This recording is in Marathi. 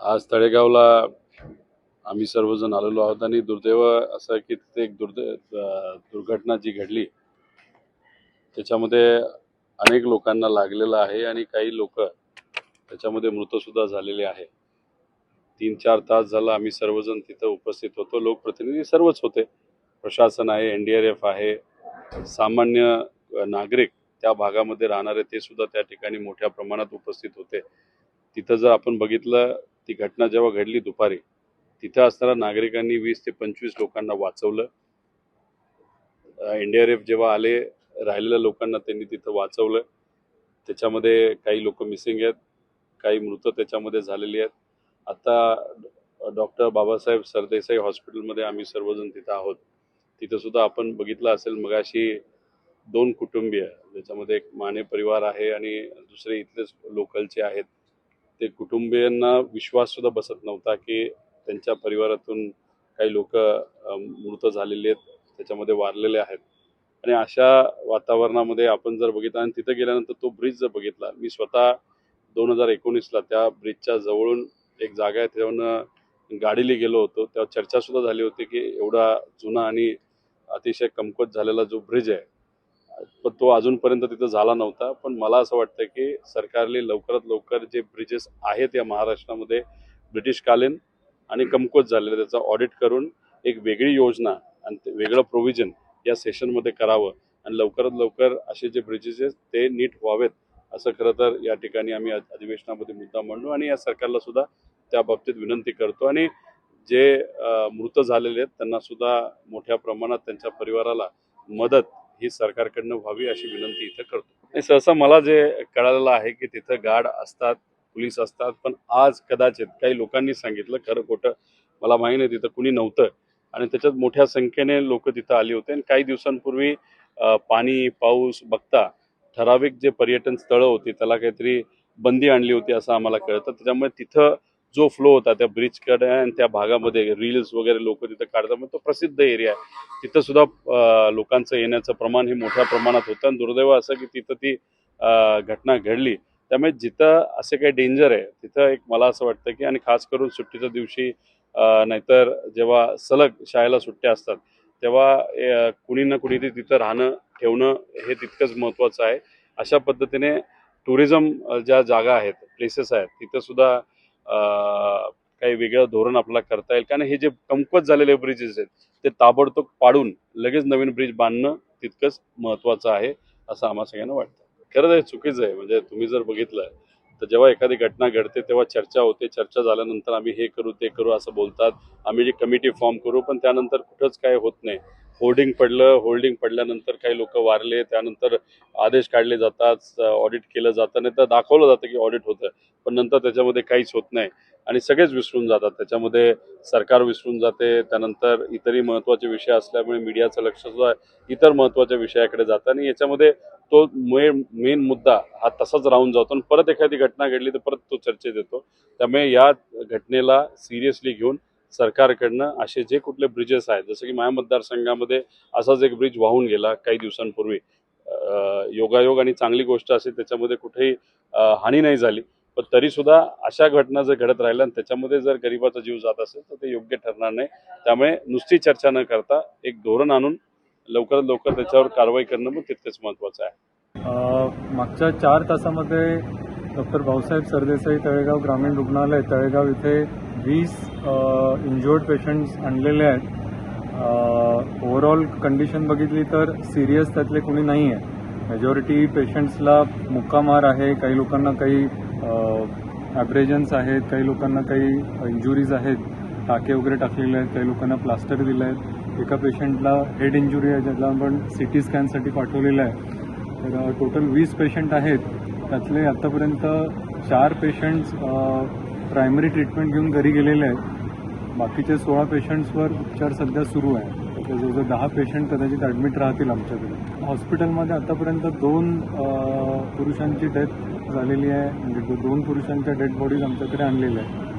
आज तळेगावला आम्ही सर्वजण आलेलो आहोत आणि दुर्दैव असं की तिथे एक दुर्दै दुर्घटना जी घडली त्याच्यामध्ये अनेक लोकांना लागलेलं आहे आणि काही लोक त्याच्यामध्ये मृतसुद्धा झालेले आहे. तीन चार तास झालं आम्ही सर्वजण तिथं उपस्थित होतो. लोकप्रतिनिधी सर्वच होते. प्रशासन आहे एन डी आर एफ आहे. सामान्य नागरिक त्या भागामध्ये राहणारे ते सुद्धा त्या ठिकाणी मोठ्या प्रमाणात उपस्थित होते. तिथं जर आपण बघितलं ती घटना जेव्हा घडली दुपारी तिथं असणाऱ्या नागरिकांनी वीस ते पंचवीस लोकांना वाचवलं. एन डी आर एफ जेव्हा आले राहिलेल्या लोकांना त्यांनी तिथं वाचवलं. त्याच्यामध्ये काही लोक मिसिंग आहेत काही मृत त्याच्यामध्ये झालेली आहेत. आता डॉक्टर बाबासाहेब सरदेसाई हॉस्पिटलमध्ये आम्ही सर्वजण तिथं आहोत. तिथं सुद्धा आपण बघितलं असेल मगाशी दोन कुटुंबीय ज्याच्यामध्ये एक माने परिवार आहे आणि दुसरे इथलेच लोकलचे आहेत. ते कुटुंबियांना विश्वास सुद्धा बसत नव्हता की त्यांच्या परिवारातून काही लोक मृत झालेले आहेत त्याच्यामध्ये वारलेले आहेत. आणि अशा वातावरणामध्ये आपण जर बघितलं आणि तिथं गेल्यानंतर तो ब्रिज जर बघितला मी स्वतः दोन हजार एकोणीसला त्या ब्रिजच्या जवळून एक जागा आहे त्याहून गाडीला गेलो होतो. तेव्हा चर्चा सुद्धा झाली होती की एवढा जुना आणि अतिशय कमकुवत झालेला जो ब्रिज आहे पण तो अजूनपर्यंत तिथं झाला नव्हता. पण मला असं वाटतं की सरकारने लवकरात लवकर जे ब्रिजेस आहेत या महाराष्ट्रामध्ये ब्रिटिशकालीन आणि कमकुवत झालेलं त्याचा ऑडिट करून एक वेगळी योजना आणि ते वेगळं प्रोव्हिजन या सेशनमध्ये करावं आणि लवकरात लवकर असे जे ब्रिजेस आहेत ते नीट व्हावेत असं खरं तर या ठिकाणी आम्ही अधिवेशनामध्ये मुद्दा मांडू आणि या सरकारला सुद्धा त्या बाबतीत विनंती करतो. आणि जे मृत झालेले आहेत त्यांना सुद्धा मोठ्या प्रमाणात त्यांच्या परिवाराला मदत ही सरकारकडनं व्हावी अशी विनंती इथं करतो. आणि सहसा मला जे कळालेलं आहे की तिथं गार्ड असतात पोलीस असतात पण आज कदाचित काही लोकांनी सांगितलं खरं खोटं मला माहीत नाही तिथं कुणी नव्हतं. आणि त्याच्यात मोठ्या संख्येने लोक तिथं आली होते. आणि काही दिवसांपूर्वी पाणी पाऊस बघता ठराविक जे पर्यटन स्थळं होती त्याला काहीतरी बंदी आणली होती असं आम्हाला कळतं. त्याच्यामुळे तिथं जो फ्लो होता त्या ब्रिजकडे आणि त्या भागामध्ये रील्स वगैरे लोक तिथं काढतात. मग तो प्रसिद्ध एरिया आहे. तिथं सुद्धा लोकांचं येण्याचं प्रमाण हे मोठ्या प्रमाणात होतं. आणि दुर्दैव असं की तिथं ती घटना घडली. त्यामुळे जिथं असे काही डेंजर आहे तिथं एक मला असं वाटतं की आणि खास करून सुट्टीच्या दिवशी नाहीतर जेव्हा सलग शाळेला सुट्ट्या असतात तेव्हा कुणी ना कुणीतरी तिथं राहणं ठेवणं हे तितकंच महत्त्वाचं आहे. अशा पद्धतीने टुरिझम ज्या जागा आहेत प्लेसेस आहेत तिथंसुद्धा काही वेगळं धोरण आपल्याला करता येईल. कारण हे जे कमकुवत झालेले ब्रिजेस आहेत ते ताबडतोब पाडून लगेच नवीन ब्रिज बांधणं तितकंच महत्त्वाचं आहे असं आम्हा सगळ्यांना वाटतं. खरंच हे चुकीचं आहे. म्हणजे तुम्ही जर बघितलं तर जेव्हा एखादी घटना घडते तेव्हा चर्चा होते. चर्चा झाल्यानंतर आम्ही हे करू ते करू असं बोलतात. आम्ही जी कमिटी फॉर्म करू पण त्यानंतर कुठंच काय होत नाही. होर्डिंग पडलं होल्डिंग पडल्यानंतर काही लोक वारले त्यानंतर आदेश काढले जातात ऑडिट केलं जातं नाही तर दाखवलं जातं की ऑडिट होतं पण नंतर त्याच्यामध्ये काहीच होत नाही. आणि सगळेच विसरून जातात. त्याच्यामध्ये सरकार विसरून जाते त्यानंतर इतरही महत्त्वाचे विषय असल्यामुळे मीडियाचं लक्षसुद्धा इतर महत्त्वाच्या विषयाकडे जातं आणि याच्यामध्ये तो मेन मेन मुद्दा हा तसाच राहून जातो आणि परत एखादी घटना घडली तर परत तो चर्चेत येतो. त्यामुळे या घटनेला सिरियसली घेऊन सरकारकडनं असे जे कुठले ब्रिजेस आहेत जसं की माझ्या मतदारसंघामध्ये असाच एक ब्रिज वाहून गेला काही दिवसांपूर्वी. योगायोग आणि चांगली गोष्ट असे त्याच्यामध्ये कुठेही हानी नाही झाली. पण तरी सुद्धा अशा घटना जर घडत राहिल्या आणि त्याच्यामध्ये जर गरिबाचा जीव जात असेल तर ते योग्य ठरणार नाही. त्यामुळे नुसती चर्चा न करता एक धोरण आणून लवकरात लवकर त्याच्यावर कारवाई करणं पण तितकंच महत्त्वाचं आहे. मागच्या चार तासामध्ये डॉक्टर भाऊसाहेब सरदेसाई तळेगाव ग्रामीण रुग्णालय तळेगाव इथे वीस इंजुअर्ड पेशंट्स आणलेले आहेत uh, ओव्हरऑल कंडिशन बघितली तर सिरियस त्यातले कोणी नाही आहे मेजॉरिटी पेशंट्सला मुक्कामार आहे काही लोकांना काही uh, ॲब्रेजन्स आहेत काही लोकांना काही इंजुरीज आहेत टाके वगैरे टाकलेले आहेत काही लोकांना प्लास्टर दिलं आहे एका पेशंटला हेड इंजुरी आहे ज्याला आपण सी टी स्कॅनसाठी पाठवलेलं आहे. तर uh, टोटल वीस पेशंट आहेत. त्यातले आत्तापर्यंत चार पेशंट्स प्रायमरी ट्रीटमेंट घेऊन घरी गेलेले आहेत. बाकीचे सोळा पेशंट्सवर उपचार सध्या सुरू आहे. तर जवळजवळ दहा पेशंट कदाचित ॲडमिट राहतील आमच्याकडे. हॉस्पिटलमध्ये आतापर्यंत दोन पुरुषांची डेथ झालेली आहे. म्हणजे दोन पुरुषांच्या डेड बॉडीज आमच्याकडे आणलेल्या आहेत.